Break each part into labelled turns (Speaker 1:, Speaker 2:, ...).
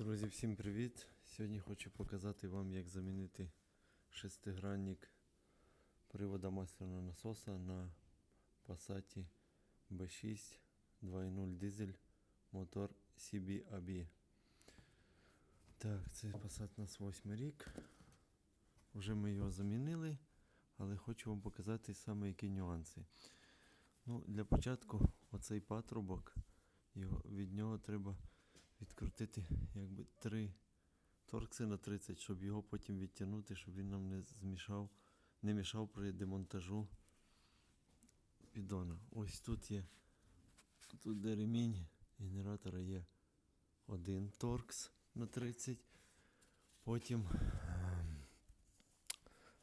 Speaker 1: Друзі, всім привіт! Сьогодні хочу показати вам, як замінити шестигранник привода масляного насоса на Passat B6 2.0 дизель мотор CBAB. Так, це Passat нас 8 рік. Вже ми його замінили, але хочу вам показати саме які нюанси. Ну, для початку оцей патрубок, його, від нього треба відкрутити якби три торкси на 30, щоб його потім відтягнути, щоб він нам не змішав, не мішав при демонтажу піддона. Ось тут є, тут де ремінь генератора є один торкс на 30. Потім ем,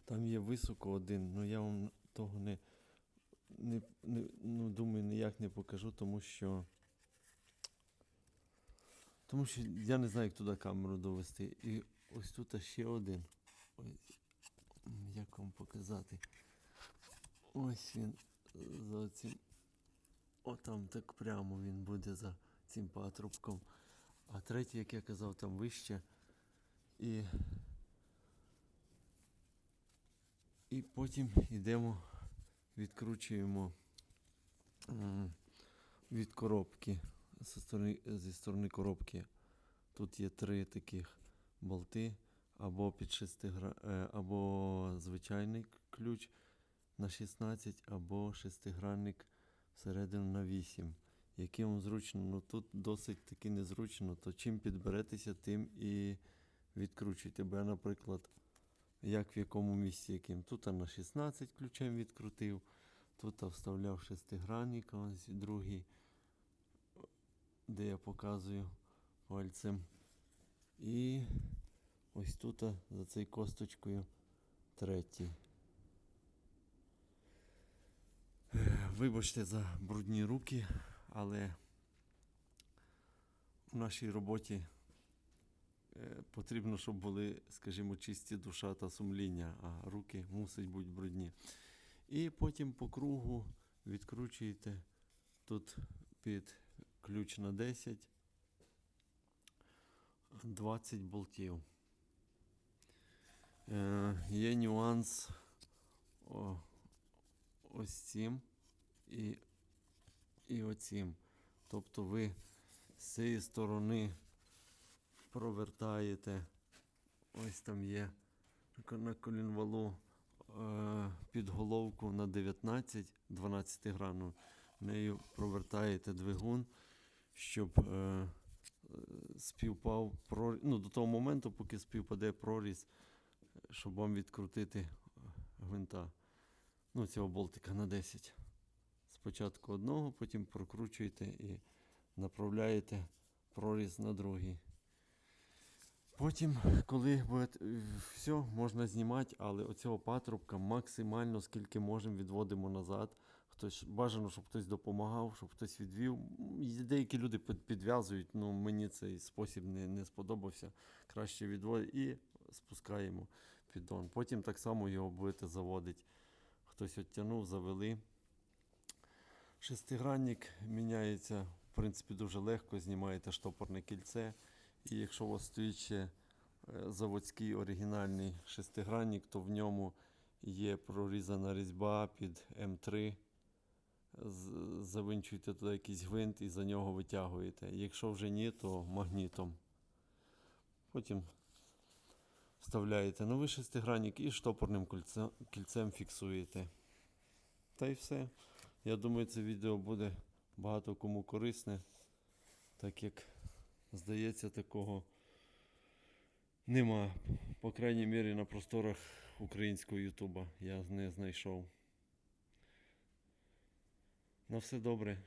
Speaker 1: там є високо один, але я вам того не, не, не ну, думаю, ніяк не покажу, тому що. Тому що я не знаю, як туди камеру довести. І ось тут ще один. Ось, як вам показати? Ось він за цим. Отам так прямо він буде за цим патрубком. А третій, як я казав, там вище. І, і потім йдемо, відкручуємо від коробки зі сторони, зі сторони коробки. Тут є три таких болти, або під шестигра... е, або звичайний ключ на 16, або шестигранник всередину на 8. Яким вам зручно, ну тут досить таки незручно, то чим підберетеся, тим і відкручуйте. Бо я, наприклад, як в якому місці яким. Тут на 16 ключем відкрутив, тут вставляв шестигранник, ось другий де я показую пальцем. І ось тут за цією косточкою третій. Е, Вибачте за брудні руки, але в нашій роботі е, потрібно, щоб були, скажімо, чисті душа та сумління, а руки мусять бути брудні. І потім по кругу відкручуєте тут під ключ на 10, 20 болтів. Е, є нюанс о, ось цим і, і оцім. Тобто ви з цієї сторони провертаєте, ось там є на колінвалу е, під головку на 19 12 гранів. Нею провертаєте двигун, щоб е, співпав проріз, ну, до того моменту, поки співпаде проріз, щоб вам відкрутити гвинта. Ну, цього болтика на 10. Спочатку одного, потім прокручуєте і направляєте проріз на другий. Потім, коли буде все, можна знімати, але оцього патрубка максимально скільки можемо відводимо назад. Хтось бажано, щоб хтось допомагав, щоб хтось відвів. Деякі люди підв'язують, ну мені цей спосіб не, не сподобався. Краще відводить і спускаємо піддон. Потім так само його будете заводити. Хтось відтягнув, завели. Шестигранник міняється, в принципі, дуже легко. Знімаєте штопорне кільце. І якщо у вас стоїть ще е, заводський оригінальний шестигранник, то в ньому є прорізана різьба під М3. Завинчуєте туди якийсь гвинт і за нього витягуєте. Якщо вже ні, то магнітом. Потім вставляєте новий шестигранник і штопорним кільцем фіксуєте. Та й все. Я думаю, це відео буде багато кому корисне, так як здається, такого нема. По крайній мірі на просторах українського Ютуба я не знайшов. На все добре.